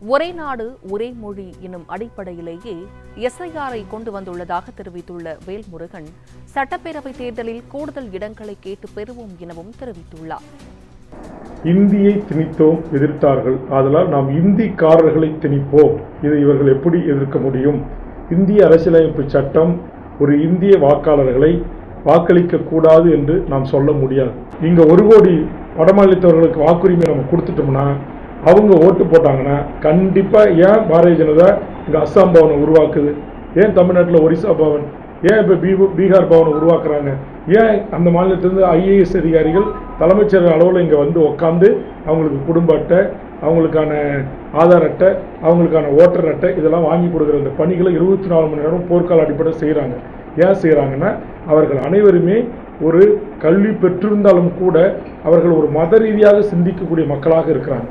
ஒரே நாடு ஒரே மொழி எனும் அடிப்படையிலேயே எஸ்ஐஆரை கொண்டு வந்துள்ளதாக தெரிவித்துள்ள வேல்முருகன் சட்டப்பேரவைத் தேர்தலில் கூடுதல் இடங்களை கேட்டு பெறுவோம் எனவும் தெரிவித்துள்ளார். இந்தியை திணித்தோம் எதிர்த்தார்கள். ஆதலால் நாம் இந்திக்காரர்களை திணிப்போம். இதை இவர்கள் எப்படி எதிர்க்க முடியும்? இந்திய அரசியலமைப்பு சட்டம் ஒரு இந்திய வாக்காளர்களை வாக்களிக்க கூடாது என்று நாம் சொல்ல முடியாது. இங்க ஒரு கோடி வடமாநிலத்தவர்களுக்கு வாக்குரிமை நம்ம கொடுத்துட்டோம்னா அவங்க ஓட்டு போட்டாங்கன்னா கண்டிப்பாக ஏன் பாரதிய ஜனதா இங்கே அஸ்ஸாம் பவனை உருவாக்குது? ஏன் தமிழ்நாட்டில் ஒரிசா பவன்? ஏன் இப்போ பீ பீகார் பவனை உருவாக்குறாங்க? ஏன் அந்த மாநிலத்திலேருந்து ஐஏஎஸ் அதிகாரிகள் தலைமைச் செயலர் அளவில் இங்கே வந்து உட்காந்து அவங்களுக்கு குடும்ப அட்டை அவங்களுக்கான ஆதார் அட்டை அவங்களுக்கான ஓட்டர் அட்டை இதெல்லாம் வாங்கி கொடுக்குற இந்த பணிகளை இருபத்தி நாலு மணி நேரம் போர்க்கால அடிப்படையில் செய்கிறாங்க ஏன் செய்கிறாங்கன்னா அவர்கள் அனைவருமே ஒரு கல்வி பெற்றிருந்தாலும் கூட அவர்கள் ஒரு மத ரீதியாக சிந்திக்கக்கூடிய மக்களாக இருக்கிறாங்க.